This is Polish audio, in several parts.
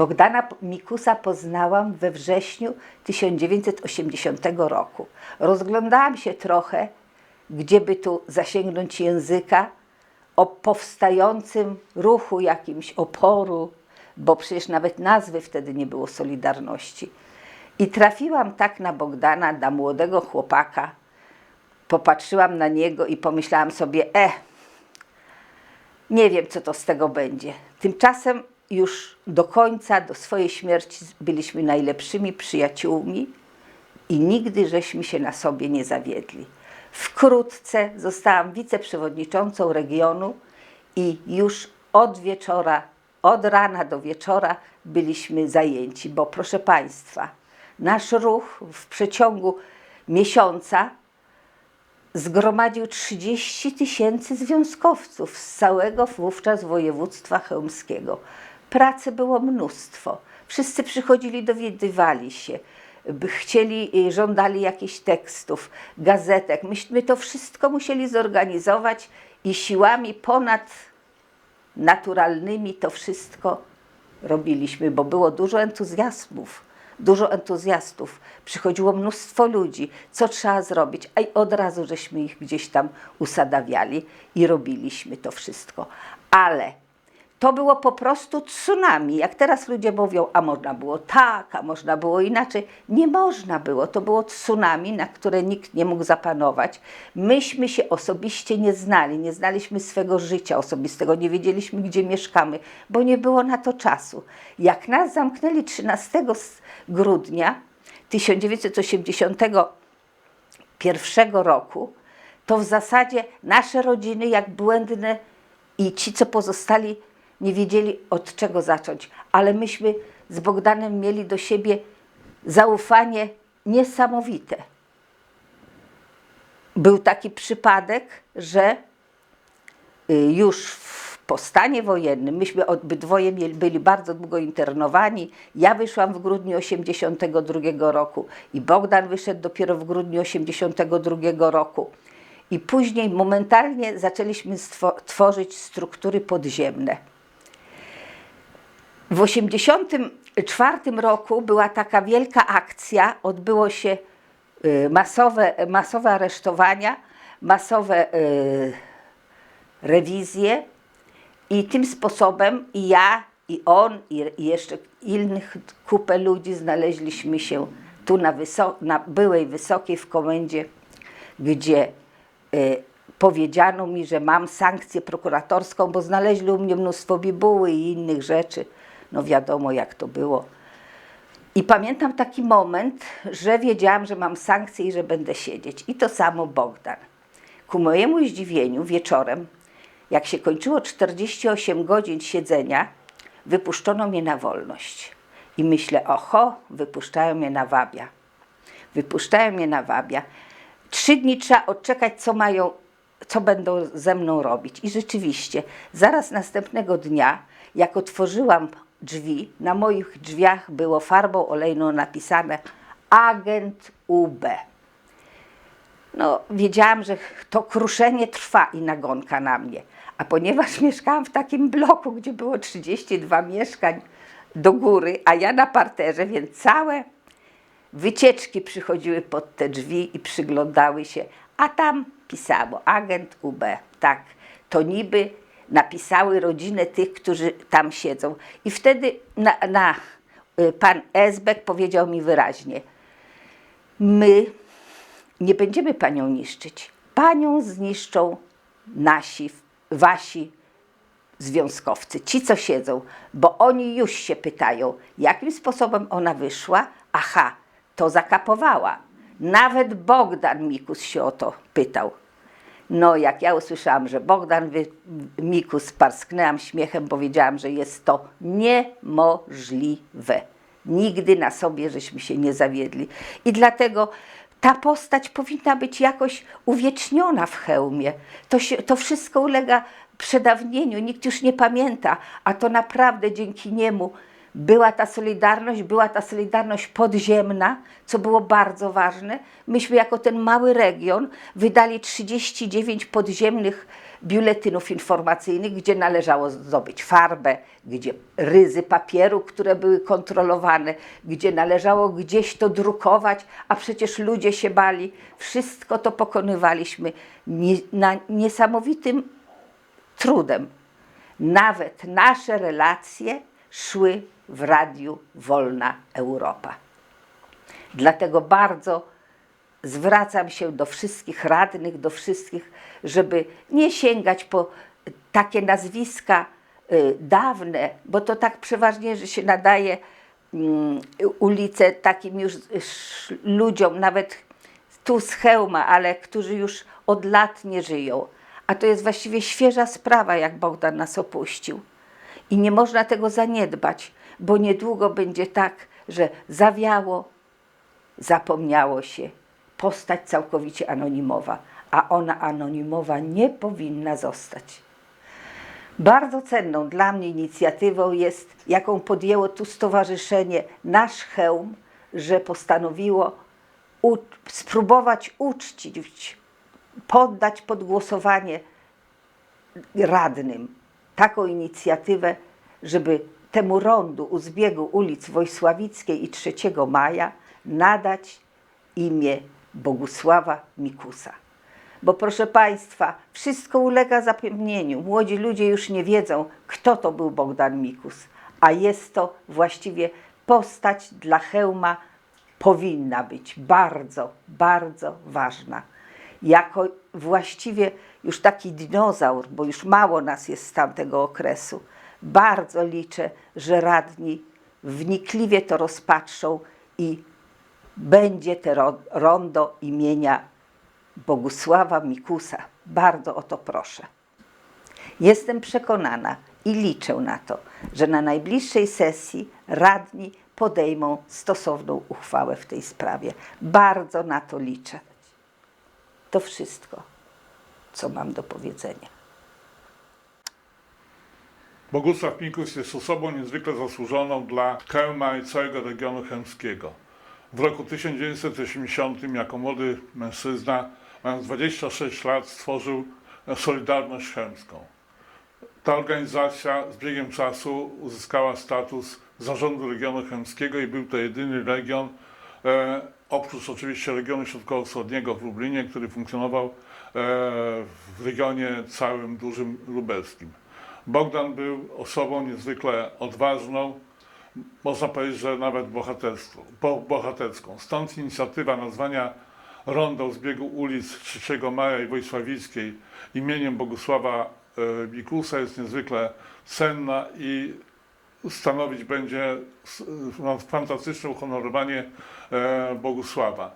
Bogdana Mikusa poznałam we wrześniu 1980 roku. Rozglądałam się trochę, gdzie by tu zasięgnąć języka o powstającym ruchu jakimś oporu, bo przecież nawet nazwy wtedy nie było Solidarności. I trafiłam tak na Bogdana, na młodego chłopaka. Popatrzyłam na niego i pomyślałam sobie, e, nie wiem, co to z tego będzie. Tymczasem już do końca, do swojej śmierci byliśmy najlepszymi przyjaciółmi i nigdy żeśmy się na sobie nie zawiedli. Wkrótce zostałam wiceprzewodniczącą regionu i już od wieczora, od rana do wieczora byliśmy zajęci, bo proszę Państwa, nasz ruch w przeciągu miesiąca zgromadził 30 tysięcy związkowców z całego wówczas województwa chełmskiego. Pracy było mnóstwo. Wszyscy przychodzili, dowiadywali się, chcieli, y, żądali jakichś tekstów, gazetek. Myśmy to wszystko musieli zorganizować i siłami ponad naturalnymi to wszystko robiliśmy, bo było dużo entuzjazmów, dużo entuzjastów. Przychodziło mnóstwo ludzi, co trzeba zrobić, a od razu żeśmy ich gdzieś tam usadawiali i robiliśmy to wszystko. Ale to było po prostu tsunami. Jak teraz ludzie mówią, a można było tak, a można było inaczej. Nie można było. To było tsunami, na które nikt nie mógł zapanować. Myśmy się osobiście nie znali, nie znaliśmy swego życia osobistego, nie wiedzieliśmy, gdzie mieszkamy, bo nie było na to czasu. Jak nas zamknęli 13 grudnia 1981 roku, to w zasadzie nasze rodziny, jak błędne i ci, co pozostali, nie wiedzieli od czego zacząć, ale myśmy z Bogdanem mieli do siebie zaufanie niesamowite. Był taki przypadek, że y, już w, po stanie wojennym, myśmy obydwoje byli bardzo długo internowani. Ja wyszłam w grudniu 82 roku i Bogdan wyszedł dopiero w grudniu 82 roku. I później momentalnie zaczęliśmy tworzyć struktury podziemne. W 1984 roku była taka wielka akcja, odbyło się y, masowe, masowe aresztowania, masowe y, rewizje i tym sposobem i ja, i on, i, jeszcze innych kupę ludzi znaleźliśmy się tu na, wyso- na byłej wysokiej w komendzie, gdzie y, powiedziano mi, że mam sankcję prokuratorską, bo znaleźli u mnie mnóstwo bibuły i innych rzeczy. No wiadomo, jak to było. I pamiętam taki moment, że wiedziałam, że mam sankcję i że będę siedzieć. I to samo Bogdan. Ku mojemu zdziwieniu wieczorem, jak się kończyło 48 godzin siedzenia, wypuszczono mnie na wolność. I myślę, oho, wypuszczają mnie na wabia. Wypuszczają mnie na wabia. Trzy dni trzeba odczekać, co mają, co będą ze mną robić. I rzeczywiście, zaraz następnego dnia, jak otworzyłam drzwi, na moich drzwiach było farbą olejną napisane agent UB. No, wiedziałam, że to kruszenie trwa i nagonka na mnie. A ponieważ mieszkałam w takim bloku, gdzie było 32 mieszkań do góry, a ja na parterze, więc całe wycieczki przychodziły pod te drzwi i przyglądały się, a tam pisało agent UB. Tak, to niby napisały rodzinę tych, którzy tam siedzą. I wtedy na, na, y, pan Esbek powiedział mi wyraźnie, my nie będziemy panią niszczyć. Panią zniszczą nasi, wasi związkowcy, ci co siedzą, bo oni już się pytają, jakim sposobem ona wyszła. Aha, to zakapowała. Nawet Bogdan Mikus się o to pytał. No, jak ja usłyszałam, że Bogdan wy, Mikus, parsknęłam śmiechem, powiedziałam, że jest to niemożliwe. Nigdy na sobie żeśmy się nie zawiedli. I dlatego ta postać powinna być jakoś uwieczniona w hełmie. To, się, to wszystko ulega przedawnieniu, nikt już nie pamięta, a to naprawdę dzięki niemu była ta solidarność, była ta solidarność podziemna, co było bardzo ważne. Myśmy jako ten mały region wydali 39 podziemnych biuletynów informacyjnych, gdzie należało zdobyć farbę, gdzie ryzy papieru, które były kontrolowane, gdzie należało gdzieś to drukować, a przecież ludzie się bali. Wszystko to pokonywaliśmy na niesamowitym trudem. Nawet nasze relacje szły w radiu Wolna Europa. Dlatego bardzo zwracam się do wszystkich radnych, do wszystkich, żeby nie sięgać po takie nazwiska y, dawne, bo to tak przeważnie, że się nadaje mm, ulice takim już ludziom, nawet tu z Chełma, ale którzy już od lat nie żyją. A to jest właściwie świeża sprawa, jak Bogdan nas opuścił. I nie można tego zaniedbać, bo niedługo będzie tak, że zawiało, zapomniało się. Postać całkowicie anonimowa, a ona anonimowa nie powinna zostać. Bardzo cenną dla mnie inicjatywą jest, jaką podjęło tu stowarzyszenie Nasz Chełm, że postanowiło spróbować uczcić, poddać pod głosowanie radnym taką inicjatywę, żeby temu rondu u zbiegu ulic Wojsławickiej i 3 Maja nadać imię Bogusława Mikusa. Bo proszę Państwa, wszystko ulega zapomnieniu. Młodzi ludzie już nie wiedzą, kto to był Bogdan Mikus, a jest to właściwie postać dla Chełma powinna być bardzo, bardzo ważna. Jako właściwie już taki dinozaur, bo już mało nas jest z tamtego okresu, bardzo liczę, że radni wnikliwie to rozpatrzą i będzie te ro- rondo imienia Bogusława Mikusa. Bardzo o to proszę. Jestem przekonana i liczę na to, że na najbliższej sesji radni podejmą stosowną uchwałę w tej sprawie. Bardzo na to liczę. To wszystko, co mam do powiedzenia. Bogusław Mikus jest osobą niezwykle zasłużoną dla Chełma i całego regionu chełmskiego. W roku 1980 jako młody mężczyzna, mając 26 lat, stworzył Solidarność Chełmską. Ta organizacja z biegiem czasu uzyskała status zarządu regionu chełmskiego i był to jedyny region, e, oprócz oczywiście regionu środkowo-wschodniego w Lublinie, który funkcjonował e, w regionie całym dużym lubelskim. Bogdan był osobą niezwykle odważną, można powiedzieć, że nawet bohaterską. Bo, bohaterską. Stąd inicjatywa nazwania rondą z biegu ulic 3 Maja i Wojsławickiej imieniem Bogusława e, Mikusa jest niezwykle cenna i stanowić będzie no, fantastyczne uhonorowanie e, Bogusława.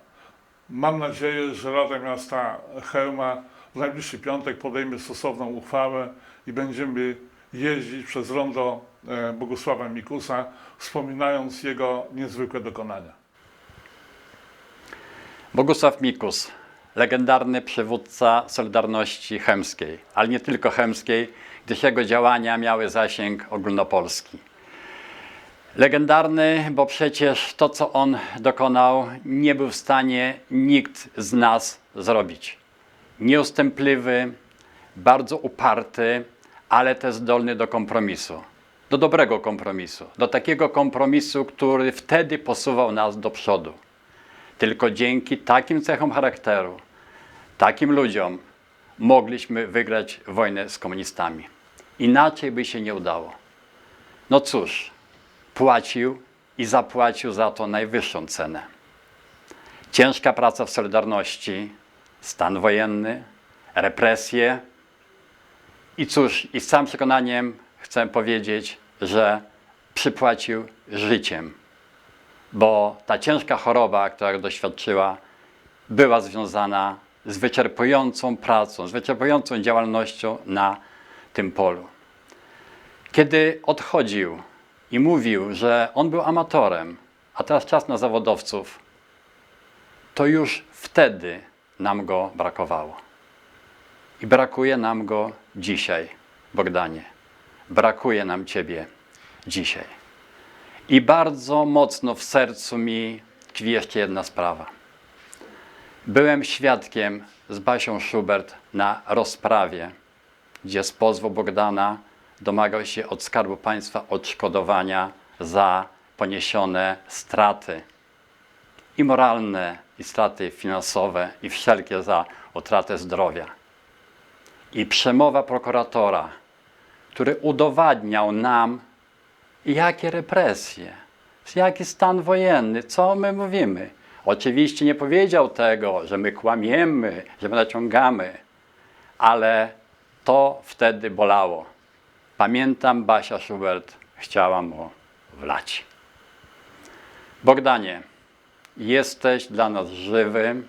Mam nadzieję, że Rada Miasta Chełma w najbliższy piątek podejmie stosowną uchwałę i będziemy jeździć przez rondo e, Bogusława Mikusa, wspominając jego niezwykłe dokonania. Bogusław Mikus, legendarny przywódca Solidarności Chemskiej, ale nie tylko chemskiej, gdyż jego działania miały zasięg ogólnopolski. Legendarny, bo przecież to, co on dokonał, nie był w stanie nikt z nas zrobić. Nieustępliwy, bardzo uparty, ale też zdolny do kompromisu. Do dobrego kompromisu. Do takiego kompromisu, który wtedy posuwał nas do przodu. Tylko dzięki takim cechom charakteru, takim ludziom mogliśmy wygrać wojnę z komunistami. Inaczej by się nie udało. No cóż, płacił i zapłacił za to najwyższą cenę. Ciężka praca w Solidarności, stan wojenny, represje. I cóż, i z całym przekonaniem chcę powiedzieć, że przypłacił życiem bo ta ciężka choroba, która doświadczyła, była związana z wyczerpującą pracą, z wyczerpującą działalnością na tym polu. Kiedy odchodził i mówił, że on był amatorem, a teraz czas na zawodowców, to już wtedy nam go brakowało. I brakuje nam go dzisiaj, Bogdanie. Brakuje nam Ciebie dzisiaj. I bardzo mocno w sercu mi tkwi jeszcze jedna sprawa. Byłem świadkiem z Basią Schubert na rozprawie, gdzie z pozwu Bogdana domagał się od Skarbu Państwa odszkodowania za poniesione straty i moralne, i straty finansowe, i wszelkie za utratę zdrowia. I przemowa prokuratora, który udowadniał nam, jakie represje, jaki stan wojenny, co my mówimy. Oczywiście nie powiedział tego, że my kłamiemy, że my naciągamy, ale to wtedy bolało. Pamiętam, Basia Schubert chciała mu wlać. Bogdanie, jesteś dla nas żywy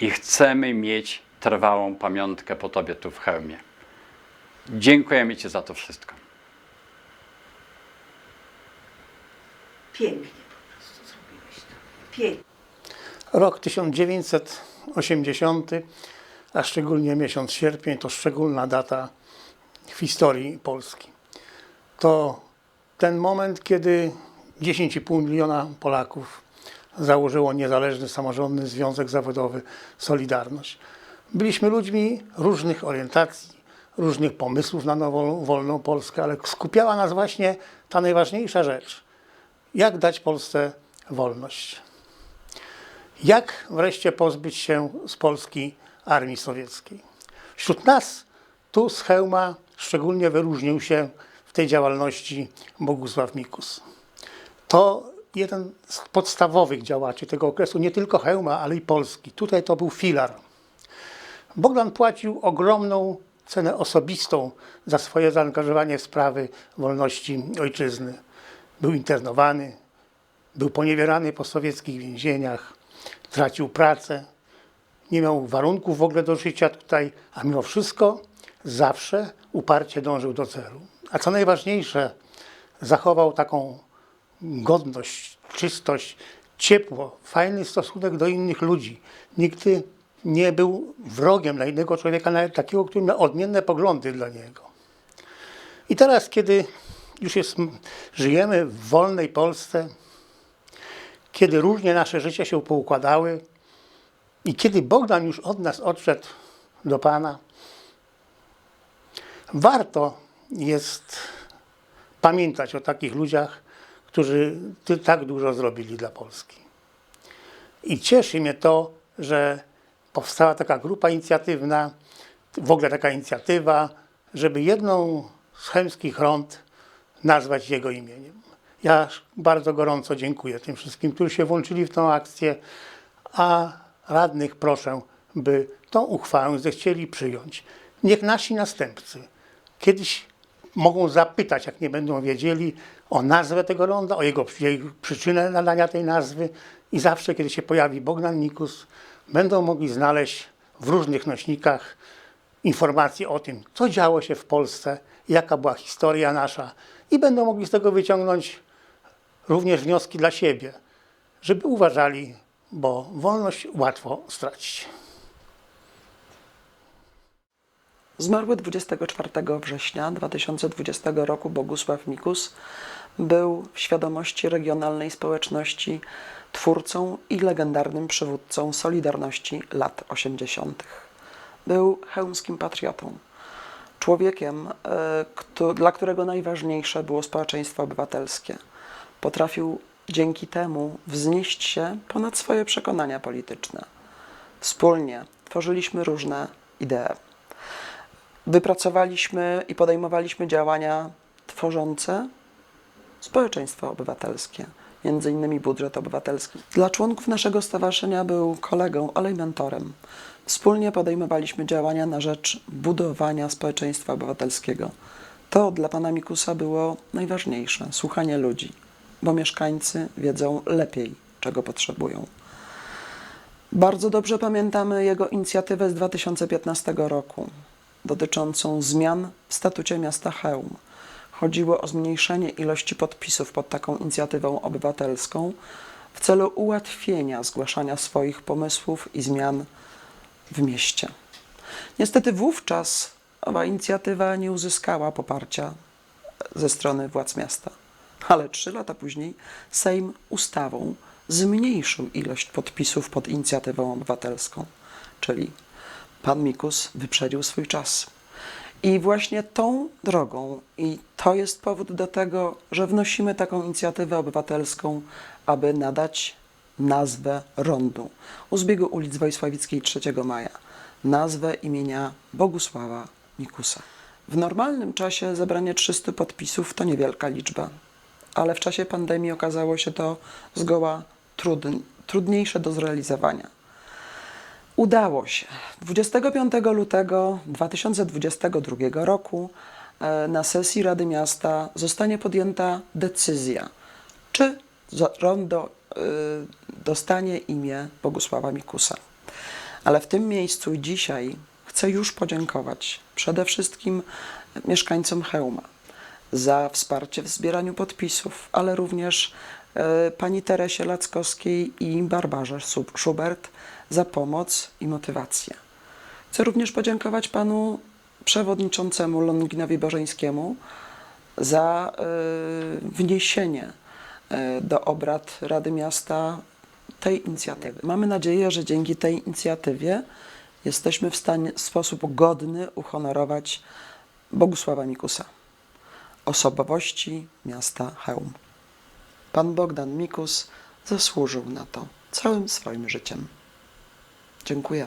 i chcemy mieć trwałą pamiątkę po Tobie tu w hełmie. Dziękujemy Ci za to wszystko. Pięknie po prostu zrobiłeś to. Pięknie. Rok 1980, a szczególnie miesiąc sierpień, to szczególna data w historii Polski. To ten moment, kiedy 10,5 miliona Polaków założyło niezależny samorządny związek zawodowy Solidarność. Byliśmy ludźmi różnych orientacji, różnych pomysłów na nową, wolną Polskę, ale skupiała nas właśnie ta najważniejsza rzecz. Jak dać Polsce wolność? Jak wreszcie pozbyć się z Polski armii sowieckiej? Wśród nas, tu z Chełma, szczególnie wyróżnił się w tej działalności Bogusław Mikus. To jeden z podstawowych działaczy tego okresu, nie tylko Chełma, ale i Polski. Tutaj to był filar. Bogdan płacił ogromną cenę osobistą za swoje zaangażowanie w sprawy wolności ojczyzny. Był internowany, był poniewierany po sowieckich więzieniach, tracił pracę, nie miał warunków w ogóle do życia tutaj, a mimo wszystko zawsze uparcie dążył do celu. A co najważniejsze, zachował taką godność, czystość, ciepło, fajny stosunek do innych ludzi. Nigdy nie był wrogiem dla innego człowieka, nawet takiego, który miał odmienne poglądy dla niego. I teraz, kiedy już jest, żyjemy w wolnej Polsce, kiedy różnie nasze życie się poukładały i kiedy Bogdan już od nas odszedł do Pana, warto jest pamiętać o takich ludziach, którzy tak dużo zrobili dla Polski. I cieszy mnie to, że powstała taka grupa inicjatywna, w ogóle taka inicjatywa, żeby jedną z chemskich rond nazwać jego imieniem. Ja bardzo gorąco dziękuję tym wszystkim, którzy się włączyli w tę akcję, a radnych proszę, by tą uchwałę zechcieli przyjąć. Niech nasi następcy kiedyś mogą zapytać, jak nie będą wiedzieli, o nazwę tego ronda, o jego jej przyczynę nadania tej nazwy i zawsze, kiedy się pojawi Bogdan Nikus, będą mogli znaleźć w różnych nośnikach informacje o tym, co działo się w Polsce, jaka była historia nasza i będą mogli z tego wyciągnąć również wnioski dla siebie, żeby uważali, bo wolność łatwo stracić. Zmarły 24 września 2020 roku Bogusław Mikus był w świadomości regionalnej społeczności twórcą i legendarnym przywódcą Solidarności lat 80. Był chełmskim patriotą, człowiekiem, e, kto, dla którego najważniejsze było społeczeństwo obywatelskie. Potrafił dzięki temu wznieść się ponad swoje przekonania polityczne. Wspólnie tworzyliśmy różne idee wypracowaliśmy i podejmowaliśmy działania tworzące społeczeństwo obywatelskie, między innymi budżet obywatelski. Dla członków naszego stowarzyszenia był kolegą, ale i mentorem. Wspólnie podejmowaliśmy działania na rzecz budowania społeczeństwa obywatelskiego. To dla pana Mikusa było najważniejsze słuchanie ludzi, bo mieszkańcy wiedzą lepiej, czego potrzebują. Bardzo dobrze pamiętamy jego inicjatywę z 2015 roku dotyczącą zmian w statucie miasta Chełm. Chodziło o zmniejszenie ilości podpisów pod taką inicjatywą obywatelską w celu ułatwienia zgłaszania swoich pomysłów i zmian w mieście. Niestety wówczas owa inicjatywa nie uzyskała poparcia ze strony władz miasta. Ale trzy lata później Sejm ustawą zmniejszył ilość podpisów pod inicjatywą obywatelską, czyli pan Mikus wyprzedził swój czas. I właśnie tą drogą, i to jest powód do tego, że wnosimy taką inicjatywę obywatelską, aby nadać nazwę rondu u zbiegu ulic Wojsławickiej 3 maja, nazwę imienia Bogusława Mikusa. W normalnym czasie zebranie 300 podpisów to niewielka liczba, ale w czasie pandemii okazało się to zgoła trudn, trudniejsze do zrealizowania. Udało się. 25 lutego 2022 roku e, na sesji Rady Miasta zostanie podjęta decyzja, czy rondo y, dostanie imię Bogusława Mikusa. Ale w tym miejscu dzisiaj chcę już podziękować przede wszystkim mieszkańcom Chełma za wsparcie w zbieraniu podpisów, ale również e, pani Teresie Lackowskiej i Barbarze Schubert za pomoc i motywację. Chcę również podziękować panu przewodniczącemu Longinowi Bożeńskiemu za e, wniesienie e, do obrad Rady Miasta tej inicjatywy. Mamy nadzieję, że dzięki tej inicjatywie jesteśmy w stanie w sposób godny uhonorować Bogusława Mikusa, osobowości miasta Chełm. Pan Bogdan Mikus zasłużył na to całym swoim życiem. Dziękuję.